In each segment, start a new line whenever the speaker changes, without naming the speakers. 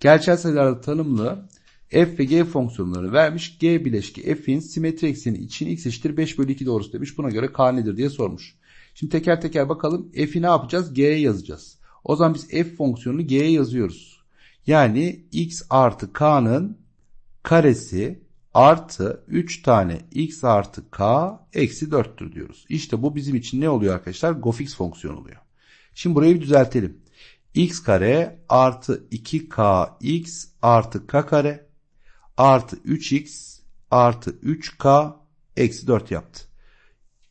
Gerçel sayılarda tanımlı f ve g fonksiyonlarını vermiş. G bileşki f'in simetri ekseni için x eşittir 5 bölü 2 doğrusu demiş. Buna göre k nedir diye sormuş. Şimdi teker teker bakalım. F'i ne yapacağız? G'ye yazacağız. O zaman biz f fonksiyonunu g'ye yazıyoruz. Yani x artı k'nın karesi artı 3 tane x artı k eksi 4'tür diyoruz. İşte bu bizim için ne oluyor arkadaşlar? Gofix fonksiyonu oluyor. Şimdi burayı bir düzeltelim. X kare artı 2kx artı k kare artı 3x artı 3k eksi 4 yaptı.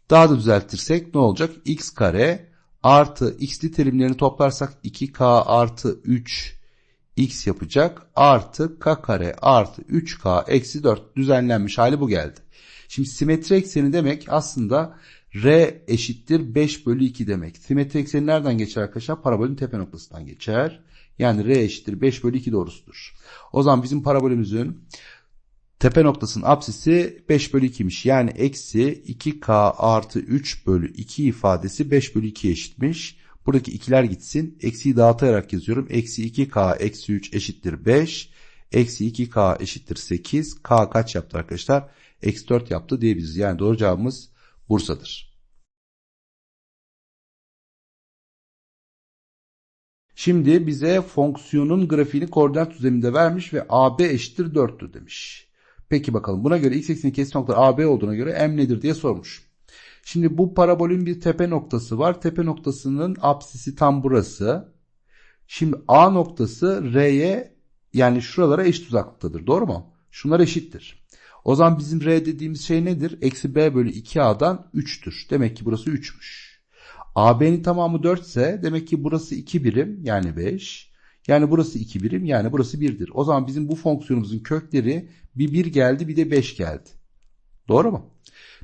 Daha da düzeltirsek ne olacak? x kare artı x'li terimlerini toplarsak 2k artı 3 x yapacak. Artı k kare artı 3k eksi 4 düzenlenmiş hali bu geldi. Şimdi simetri ekseni demek aslında r eşittir 5 bölü 2 demek. Simetri ekseni nereden geçer arkadaşlar? Parabolün tepe noktasından geçer. Yani r eşittir 5 bölü 2 doğrusudur. O zaman bizim parabolümüzün tepe noktasının apsisi 5 bölü 2'miş. Yani eksi 2k artı 3 bölü 2 ifadesi 5 bölü 2 eşitmiş. Buradaki ikiler gitsin. Eksiyi dağıtarak yazıyorum. Eksi 2k eksi 3 eşittir 5. Eksi 2k eşittir 8. K kaç yaptı arkadaşlar? Eksi 4 yaptı diyebiliriz. Yani doğru cevabımız Bursa'dır. Şimdi bize fonksiyonun grafiğini koordinat düzleminde vermiş ve AB eşittir 4'tür demiş. Peki bakalım buna göre x ekseninin kesim noktaları AB olduğuna göre m nedir diye sormuş. Şimdi bu parabolün bir tepe noktası var. Tepe noktasının apsisi tam burası. Şimdi A noktası R'ye yani şuralara eşit uzaklıktadır. Doğru mu? Şunlar eşittir. O zaman bizim R dediğimiz şey nedir? Eksi B bölü 2A'dan 3'tür. Demek ki burası 3'müş. AB'nin tamamı 4 ise demek ki burası 2 birim yani 5. Yani burası 2 birim yani burası 1'dir. O zaman bizim bu fonksiyonumuzun kökleri bir 1 geldi bir de 5 geldi. Doğru mu?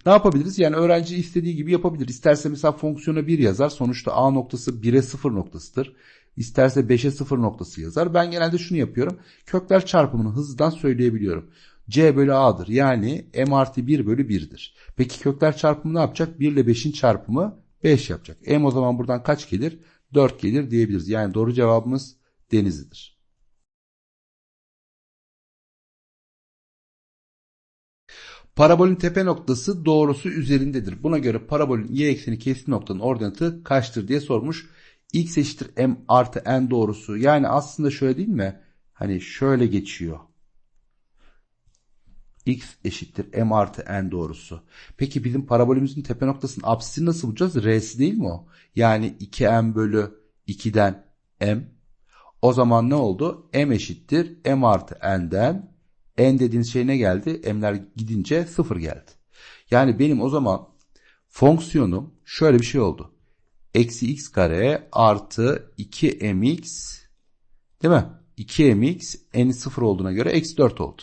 Ne yapabiliriz? Yani öğrenci istediği gibi yapabilir. İsterse mesela fonksiyona 1 yazar. Sonuçta A noktası 1'e 0 noktasıdır. İsterse 5'e 0 noktası yazar. Ben genelde şunu yapıyorum. Kökler çarpımını hızlıdan söyleyebiliyorum. C bölü A'dır. Yani M artı 1 bölü 1'dir. Peki kökler çarpımı ne yapacak? 1 ile 5'in çarpımı 5 yapacak. M o zaman buradan kaç gelir? 4 gelir diyebiliriz. Yani doğru cevabımız Denizli'dir. Parabolün tepe noktası doğrusu üzerindedir. Buna göre parabolün y ekseni kesim noktanın ordinatı kaçtır diye sormuş. x eşittir m artı n doğrusu. Yani aslında şöyle değil mi? Hani şöyle geçiyor. X eşittir m artı n doğrusu. Peki bizim parabolümüzün tepe noktasının apsisini nasıl bulacağız? R'si değil mi o? Yani 2m bölü 2'den m. O zaman ne oldu? m eşittir m artı n'den n dediğiniz şey ne geldi? M'ler gidince 0 geldi. Yani benim o zaman fonksiyonum şöyle bir şey oldu. Eksi x kare artı 2mx değil mi? 2mx n 0 olduğuna göre eksi 4 oldu.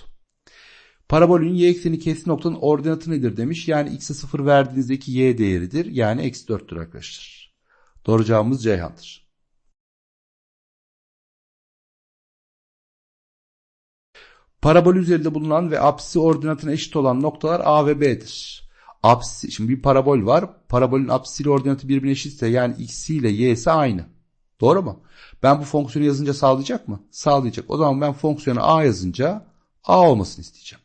Parabolün y ekseni kesim noktanın ordinatı nedir demiş. Yani x'e 0 verdiğinizdeki y değeridir. Yani eksi 4'tür arkadaşlar. Doğru cevabımız Ceyhan'dır. Parabol üzerinde bulunan ve apsisi ordinatına eşit olan noktalar A ve B'dir. Apsisi, şimdi bir parabol var. Parabolün apsisiyle ordinatı birbirine eşitse yani x ile y'si aynı. Doğru mu? Ben bu fonksiyonu yazınca sağlayacak mı? Sağlayacak. O zaman ben fonksiyonu a yazınca a olmasını isteyeceğim.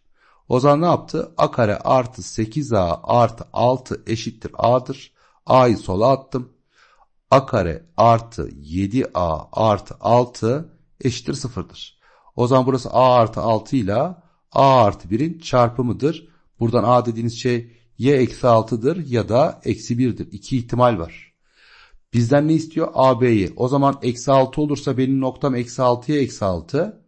O zaman ne yaptı? a kare artı 8a artı 6 eşittir a'dır. a'yı sola attım. a kare artı 7a artı 6 eşittir 0'dır. O zaman burası a artı 6 ile a artı 1'in çarpımıdır. Buradan a dediğiniz şey y eksi 6'dır ya da eksi 1'dir. İki ihtimal var. Bizden ne istiyor? AB'yi. O zaman eksi 6 olursa benim noktam eksi 6'ya eksi 6.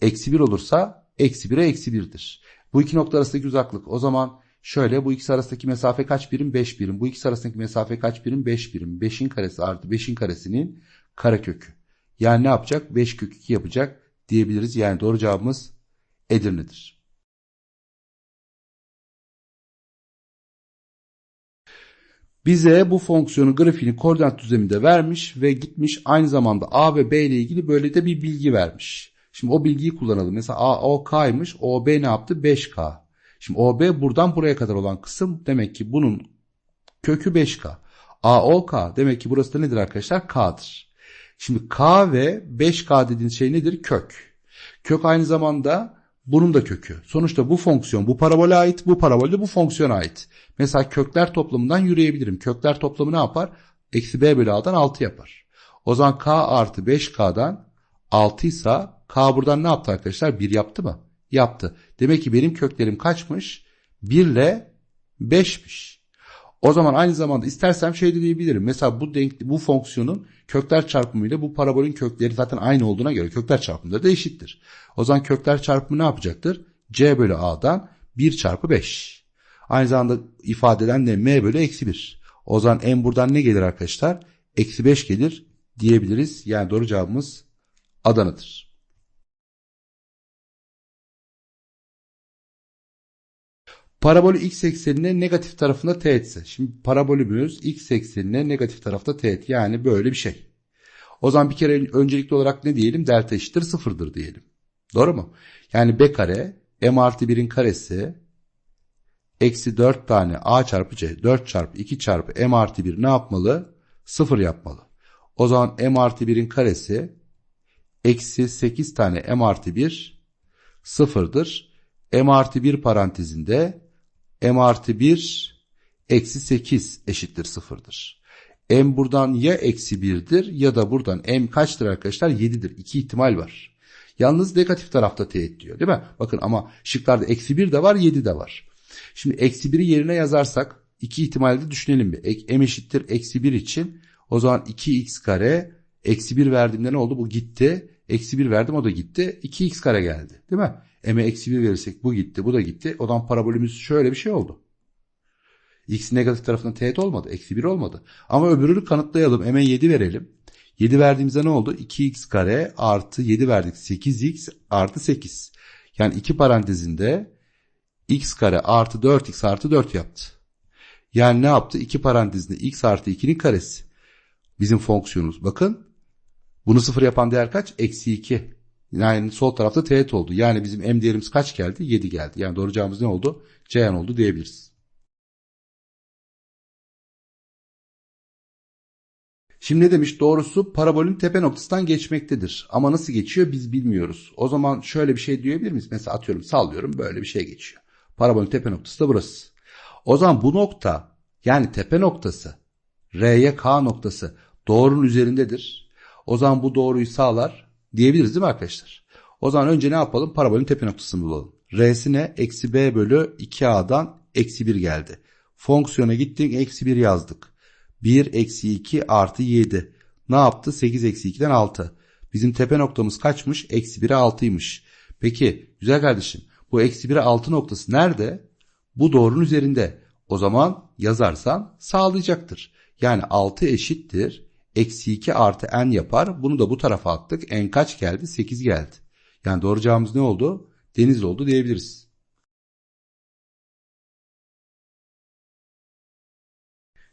Eksi 1 olursa eksi 1'e eksi 1'dir. Bu iki nokta arasındaki uzaklık. O zaman şöyle bu ikisi arasındaki mesafe kaç birim? 5 birim. Bu ikisi arasındaki mesafe kaç birim? 5 birim. 5'in karesi artı 5'in karesinin karekökü. Yani ne yapacak? 5 kök 2 yapacak diyebiliriz. Yani doğru cevabımız Edirne'dir. Bize bu fonksiyonun grafiğini koordinat düzleminde vermiş ve gitmiş aynı zamanda A ve B ile ilgili böyle de bir bilgi vermiş. Şimdi o bilgiyi kullanalım. Mesela A O K'ymış. OB ne yaptı? 5K. Şimdi OB buradan buraya kadar olan kısım demek ki bunun kökü 5K. AOK demek ki burası da nedir arkadaşlar? K'dır. Şimdi k ve 5k dediğiniz şey nedir? Kök. Kök aynı zamanda bunun da kökü. Sonuçta bu fonksiyon bu parabole ait, bu parabol de bu fonksiyona ait. Mesela kökler toplamından yürüyebilirim. Kökler toplamı ne yapar? Eksi b bölü a'dan 6 yapar. O zaman k artı 5k'dan 6 ise k buradan ne yaptı arkadaşlar? 1 yaptı mı? Yaptı. Demek ki benim köklerim kaçmış? 1 ile 5'miş. O zaman aynı zamanda istersem şey de diyebilirim. Mesela bu denk, bu fonksiyonun kökler çarpımıyla bu parabolün kökleri zaten aynı olduğuna göre kökler çarpımları da eşittir. O zaman kökler çarpımı ne yapacaktır? c bölü a'dan 1 çarpı 5. Aynı zamanda ifadeden de m bölü eksi 1. O zaman m buradan ne gelir arkadaşlar? Eksi 5 gelir diyebiliriz. Yani doğru cevabımız Adana'dır. Parabolü x eksenine negatif tarafında teğetse. Şimdi parabolümüz x eksenine negatif tarafta teğet. Yani böyle bir şey. O zaman bir kere öncelikli olarak ne diyelim? Delta eşittir sıfırdır diyelim. Doğru mu? Yani b kare m artı 1'in karesi eksi 4 tane a çarpı c 4 çarpı 2 çarpı m artı 1 ne yapmalı? Sıfır yapmalı. O zaman m artı 1'in karesi eksi 8 tane m artı 1 sıfırdır. m artı 1 parantezinde m artı 1 eksi 8 eşittir sıfırdır. m buradan ya eksi 1'dir ya da buradan m kaçtır arkadaşlar? 7'dir. İki ihtimal var. Yalnız negatif tarafta teğet diyor değil mi? Bakın ama şıklarda eksi 1 de var 7 de var. Şimdi eksi 1'i yerine yazarsak iki ihtimalde düşünelim bir. M eşittir eksi 1 için o zaman 2x kare eksi 1 verdiğimde ne oldu? Bu gitti. Eksi 1 verdim o da gitti. 2x kare geldi. Değil mi? M'e eksi 1 verirsek bu gitti bu da gitti. O zaman parabolümüz şöyle bir şey oldu. X negatif tarafında teğet olmadı. Eksi 1 olmadı. Ama öbürünü kanıtlayalım. M'e 7 verelim. 7 verdiğimizde ne oldu? 2x kare artı 7 verdik. 8x artı 8. Yani iki parantezinde x kare artı 4x artı 4 yaptı. Yani ne yaptı? İki parantezinde x artı 2'nin karesi. Bizim fonksiyonumuz. Bakın bunu sıfır yapan değer kaç? Eksi 2. Yani sol tarafta teğet oldu. Yani bizim m değerimiz kaç geldi? 7 geldi. Yani doğru cevabımız ne oldu? Ceyhan oldu diyebiliriz. Şimdi ne demiş? Doğrusu parabolün tepe noktasından geçmektedir. Ama nasıl geçiyor biz bilmiyoruz. O zaman şöyle bir şey diyebilir miyiz? Mesela atıyorum sallıyorum böyle bir şey geçiyor. Parabolün tepe noktası da burası. O zaman bu nokta yani tepe noktası R'ye K noktası doğrunun üzerindedir. O zaman bu doğruyu sağlar diyebiliriz değil mi arkadaşlar? O zaman önce ne yapalım? Parabolün tepe noktasını bulalım. R'sine eksi b bölü 2a'dan eksi 1 geldi. Fonksiyona gittik eksi 1 yazdık. 1 eksi 2 artı 7. Ne yaptı? 8 eksi 2'den 6. Bizim tepe noktamız kaçmış? Eksi 1'e 6'ymış. Peki güzel kardeşim bu eksi 1'e 6 noktası nerede? Bu doğrunun üzerinde. O zaman yazarsan sağlayacaktır. Yani 6 eşittir. Eksi 2 artı n yapar. Bunu da bu tarafa attık. n kaç geldi? 8 geldi. Yani doğru cevabımız ne oldu? Deniz oldu diyebiliriz.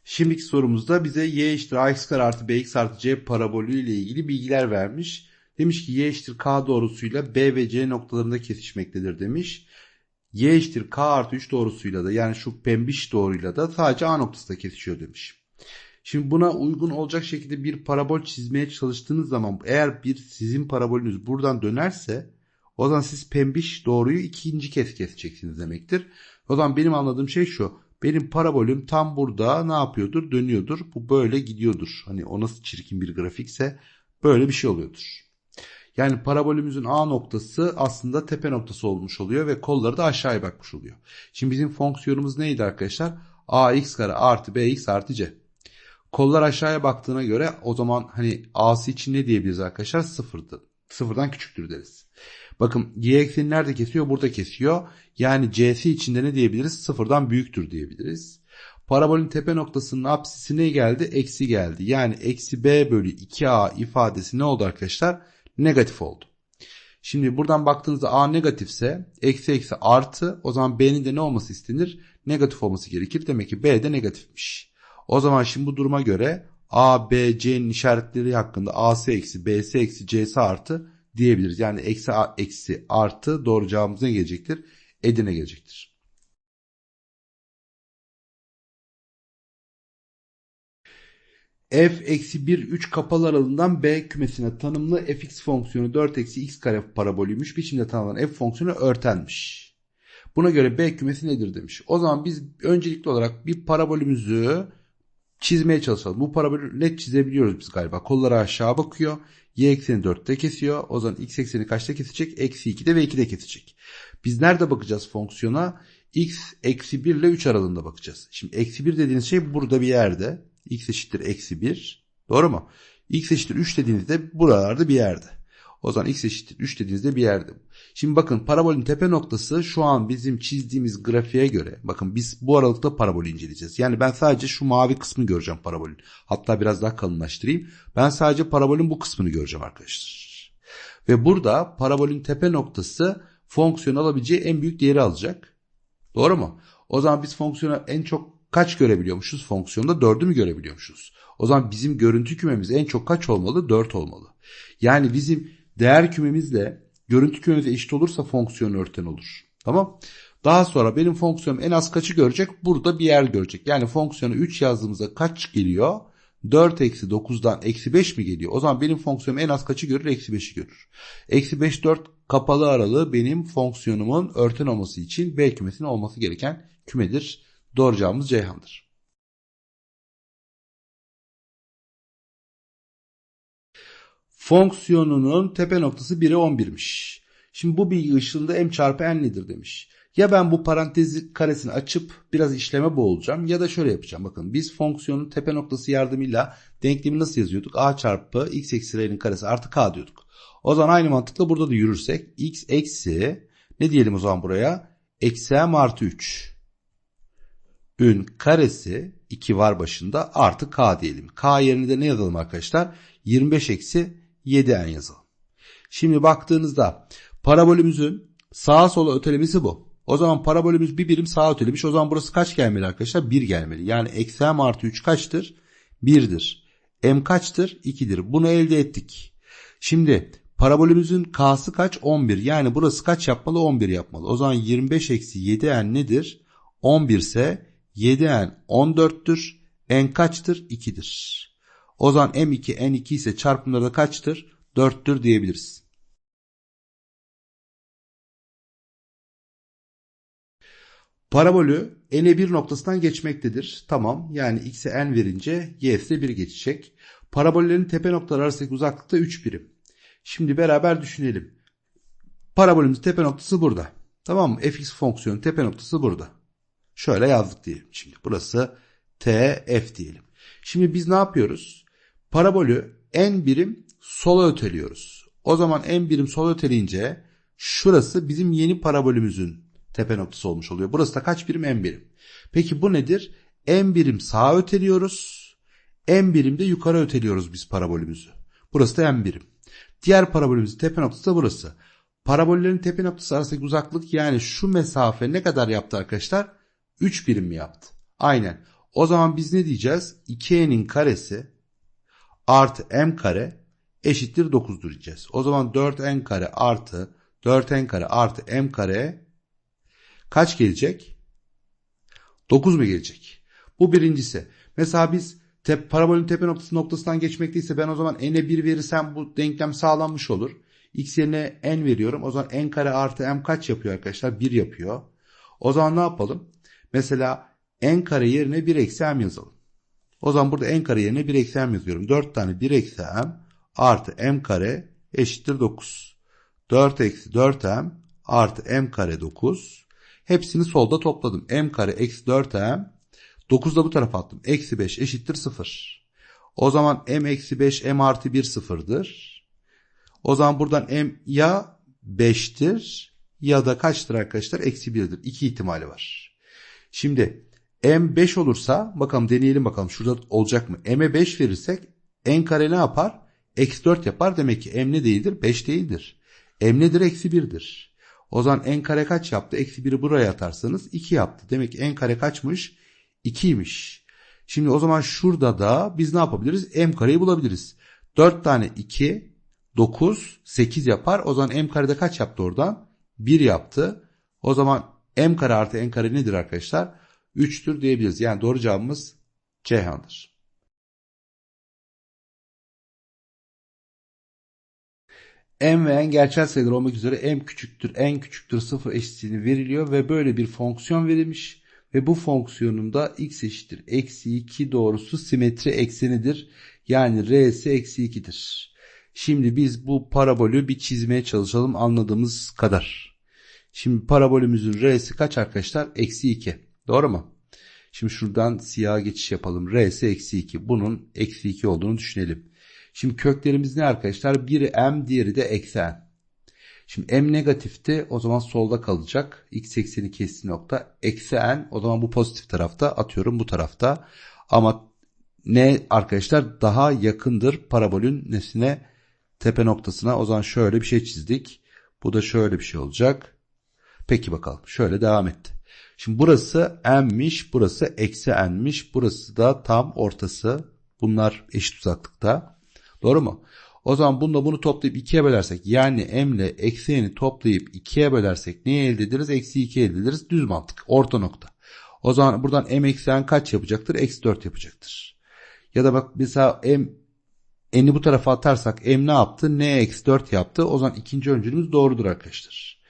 Şimdiki sorumuzda bize y eşittir ax kare artı bx artı c parabolü ile ilgili bilgiler vermiş. Demiş ki y eşittir k doğrusuyla b ve c noktalarında kesişmektedir demiş. y eşittir k artı 3 doğrusuyla da yani şu pembiş doğruyla da sadece a noktasında kesişiyor demiş. Şimdi buna uygun olacak şekilde bir parabol çizmeye çalıştığınız zaman eğer bir sizin parabolünüz buradan dönerse o zaman siz pembiş doğruyu ikinci kez keseceksiniz demektir. O zaman benim anladığım şey şu. Benim parabolüm tam burada ne yapıyordur? Dönüyordur. Bu böyle gidiyordur. Hani o nasıl çirkin bir grafikse böyle bir şey oluyordur. Yani parabolümüzün A noktası aslında tepe noktası olmuş oluyor ve kolları da aşağıya bakmış oluyor. Şimdi bizim fonksiyonumuz neydi arkadaşlar? ax kare artı bx artı c. Kollar aşağıya baktığına göre o zaman hani a'sı için ne diyebiliriz arkadaşlar? Sıfırdı. Sıfırdan küçüktür deriz. Bakın y ekseni nerede kesiyor? Burada kesiyor. Yani c'si içinde ne diyebiliriz? Sıfırdan büyüktür diyebiliriz. Parabolün tepe noktasının apsisi ne geldi? Eksi geldi. Yani eksi b bölü 2a ifadesi ne oldu arkadaşlar? Negatif oldu. Şimdi buradan baktığınızda a negatifse eksi eksi artı o zaman b'nin de ne olması istenir? Negatif olması gerekir. Demek ki b de negatifmiş. O zaman şimdi bu duruma göre a, b, c'nin işaretleri hakkında a'sı eksi, b'si eksi, c'si artı diyebiliriz. Yani eksi a, eksi artı doğru cevabımız ne gelecektir? Edirne gelecektir. f eksi 1 3 kapalı aralığından b kümesine tanımlı fx fonksiyonu 4 eksi x kare parabolüymüş. Biçimde tanımlanan f fonksiyonu örtenmiş. Buna göre b kümesi nedir demiş. O zaman biz öncelikli olarak bir parabolümüzü çizmeye çalışalım. Bu parabolü çizebiliyoruz biz galiba. Kolları aşağı bakıyor. Y ekseni 4'te kesiyor. O zaman x ekseni kaçta kesecek? Eksi 2'de ve 2'de kesecek. Biz nerede bakacağız fonksiyona? x eksi 1 ile 3 aralığında bakacağız. Şimdi eksi 1 dediğiniz şey burada bir yerde. x eşittir eksi 1. Doğru mu? x eşittir 3 dediğinizde buralarda bir yerde. O zaman x eşittir 3 dediğinizde bir yerde. Şimdi bakın parabolün tepe noktası şu an bizim çizdiğimiz grafiğe göre. Bakın biz bu aralıkta parabolü inceleyeceğiz. Yani ben sadece şu mavi kısmı göreceğim parabolün. Hatta biraz daha kalınlaştırayım. Ben sadece parabolün bu kısmını göreceğim arkadaşlar. Ve burada parabolün tepe noktası fonksiyon alabileceği en büyük değeri alacak. Doğru mu? O zaman biz fonksiyonu en çok kaç görebiliyormuşuz? Fonksiyonda 4'ü mü görebiliyormuşuz? O zaman bizim görüntü kümemiz en çok kaç olmalı? 4 olmalı. Yani bizim değer kümemizle görüntü kümemiz eşit olursa fonksiyon örten olur. Tamam. Daha sonra benim fonksiyonum en az kaçı görecek? Burada bir yer görecek. Yani fonksiyonu 3 yazdığımızda kaç geliyor? 4 eksi 9'dan eksi 5 mi geliyor? O zaman benim fonksiyonum en az kaçı görür? Eksi 5'i görür. Eksi 5 4 kapalı aralığı benim fonksiyonumun örten olması için B kümesinin olması gereken kümedir. Doğru cevabımız Ceyhan'dır. Fonksiyonunun tepe noktası 1'e 11'miş. Şimdi bu bilgi ışığında m çarpı n nedir demiş. Ya ben bu parantezi karesini açıp biraz işleme boğulacağım ya da şöyle yapacağım. Bakın biz fonksiyonun tepe noktası yardımıyla denklemi nasıl yazıyorduk? a çarpı x eksi r'nin karesi artı k diyorduk. O zaman aynı mantıkla burada da yürürsek x eksi ne diyelim o zaman buraya? Eksi m artı 3. Ün karesi 2 var başında artı k diyelim. K yerine de ne yazalım arkadaşlar? 25 eksi 7n yazalım. Şimdi baktığınızda parabolümüzün sağa sola ötelemesi bu. O zaman parabolümüz bir birim sağa ötelemiş. O zaman burası kaç gelmeli arkadaşlar? 1 gelmeli. Yani eksi m artı 3 kaçtır? 1'dir. m kaçtır? 2'dir. Bunu elde ettik. Şimdi parabolümüzün k'sı kaç? 11. Yani burası kaç yapmalı? 11 yapmalı. O zaman 25 eksi 7n nedir? 11 ise 7n 14'tür. n kaçtır? 2'dir. O zaman m2 n2 ise çarpımları da kaçtır? 4'tür diyebiliriz. Parabolü n'e 1 noktasından geçmektedir. Tamam yani x'e n verince y'si 1 geçecek. Parabollerin tepe noktaları arasındaki uzaklıkta 3 birim. Şimdi beraber düşünelim. Parabolümüzün tepe noktası burada. Tamam mı? fx fonksiyonun tepe noktası burada. Şöyle yazdık diyelim. Şimdi burası t f diyelim. Şimdi biz ne yapıyoruz? Parabolü n birim sola öteliyoruz. O zaman n birim sola öteleyince şurası bizim yeni parabolümüzün tepe noktası olmuş oluyor. Burası da kaç birim? n birim. Peki bu nedir? n birim sağa öteliyoruz. n birim de yukarı öteliyoruz biz parabolümüzü. Burası da n birim. Diğer parabolümüzün tepe noktası da burası. Parabollerin tepe noktası arasındaki uzaklık yani şu mesafe ne kadar yaptı arkadaşlar? 3 birim mi yaptı? Aynen. O zaman biz ne diyeceğiz? 2n'in karesi artı m kare eşittir 9'dur diyeceğiz. O zaman 4n kare artı 4n kare artı m kare kaç gelecek? 9 mu gelecek? Bu birincisi. Mesela biz te parabolün tepe noktası noktasından geçmekteyse ben o zaman n'e 1 verirsem bu denklem sağlanmış olur. x yerine n veriyorum. O zaman n kare artı m kaç yapıyor arkadaşlar? 1 yapıyor. O zaman ne yapalım? Mesela n kare yerine 1 eksi m yazalım. O zaman burada n kare yerine 1 eksi m yazıyorum. 4 tane 1 eksi m artı m kare eşittir 9. 4 eksi 4m artı m kare 9. Hepsini solda topladım. m kare eksi 4m 9 da bu tarafa attım. Eksi 5 eşittir 0. O zaman m eksi 5 m artı 1 sıfırdır. O zaman buradan m ya 5'tir ya da kaçtır arkadaşlar? Eksi 1'dir. İki ihtimali var. Şimdi m 5 olursa bakalım deneyelim bakalım şurada olacak mı? m'e 5 verirsek n kare ne yapar? Eksi 4 yapar. Demek ki m ne değildir? 5 değildir. m nedir? Eksi 1'dir. O zaman n kare kaç yaptı? Eksi 1'i buraya atarsanız 2 yaptı. Demek ki n kare kaçmış? 2'ymiş. Şimdi o zaman şurada da biz ne yapabiliriz? m kareyi bulabiliriz. 4 tane 2 9 8 yapar. O zaman m karede kaç yaptı oradan? 1 yaptı. O zaman m kare artı n kare nedir arkadaşlar? 3'tür diyebiliriz. Yani doğru cevabımız Ceyhan'dır. m ve n gerçel sayılar olmak üzere m küçüktür n küçüktür 0 eşitliğini veriliyor ve böyle bir fonksiyon verilmiş ve bu fonksiyonun da x eşittir eksi 2 doğrusu simetri eksenidir yani r'si eksi 2'dir. Şimdi biz bu parabolü bir çizmeye çalışalım anladığımız kadar. Şimdi parabolümüzün r'si kaç arkadaşlar? Eksi 2. Doğru mu? Şimdi şuradan siyah geçiş yapalım. R'si eksi 2. Bunun eksi 2 olduğunu düşünelim. Şimdi köklerimiz ne arkadaşlar? Biri m diğeri de eksi n. Şimdi m negatifti o zaman solda kalacak. x ekseni kestiği nokta. Eksi n o zaman bu pozitif tarafta atıyorum bu tarafta. Ama ne arkadaşlar daha yakındır parabolün nesine tepe noktasına. O zaman şöyle bir şey çizdik. Bu da şöyle bir şey olacak. Peki bakalım şöyle devam etti. Şimdi burası n'miş burası eksi n'miş burası da tam ortası. Bunlar eşit uzaklıkta. Doğru mu? O zaman bununla bunu toplayıp 2'ye bölersek yani m ile eksi n'yi toplayıp 2'ye bölersek neyi elde ederiz? Eksi 2 elde ederiz. Düz mantık. Orta nokta. O zaman buradan m eksi n kaç yapacaktır? Eksi 4 yapacaktır. Ya da bak mesela m n'i bu tarafa atarsak m ne yaptı? n eksi 4 yaptı. O zaman ikinci öncülümüz doğrudur arkadaşlar.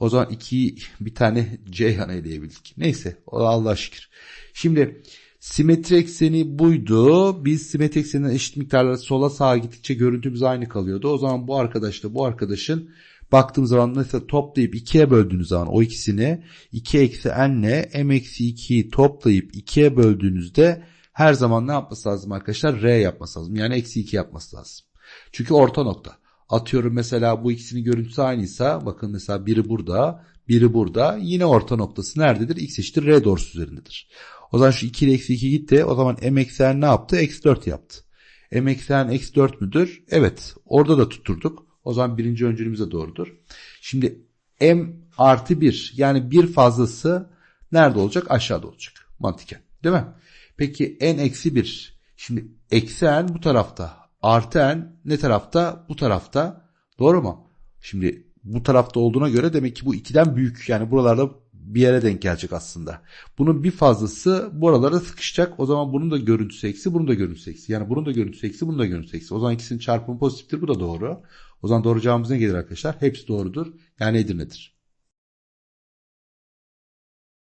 O zaman 2 bir tane Ceyhan eleyebildik. Neyse Allah şükür. Şimdi simetri ekseni buydu. Biz simetri ekseninden eşit miktarları sola sağa gittikçe görüntümüz aynı kalıyordu. O zaman bu arkadaşla bu arkadaşın baktığım zaman mesela toplayıp 2'ye böldüğünüz zaman o ikisini 2 eksi n ile m eksi 2'yi toplayıp 2'ye böldüğünüzde her zaman ne yapması lazım arkadaşlar? R yapması lazım. Yani eksi 2 yapması lazım. Çünkü orta nokta. Atıyorum mesela bu ikisinin görüntüsü aynıysa bakın mesela biri burada biri burada yine orta noktası nerededir? X eşittir R doğrusu üzerindedir. O zaman şu 2 ile eksi 2 gitti. O zaman m eksi n ne yaptı? Eksi 4 yaptı. m eksi n eksi 4 müdür? Evet. Orada da tutturduk. O zaman birinci öncülümüz doğrudur. Şimdi m artı 1 yani bir fazlası nerede olacak? Aşağıda olacak. Mantıken. Değil mi? Peki n eksi 1. Şimdi eksi n bu tarafta. Artı n ne tarafta? Bu tarafta. Doğru mu? Şimdi bu tarafta olduğuna göre demek ki bu 2'den büyük. Yani buralarda bir yere denk gelecek aslında. Bunun bir fazlası buralara sıkışacak. O zaman bunun da görüntüsü eksi, bunun da görüntüsü eksi. Yani bunun da görüntüsü eksi, bunun da görüntüsü eksi. O zaman ikisinin çarpımı pozitiftir. Bu da doğru. O zaman doğru cevabımız ne gelir arkadaşlar? Hepsi doğrudur. Yani Edirne'dir.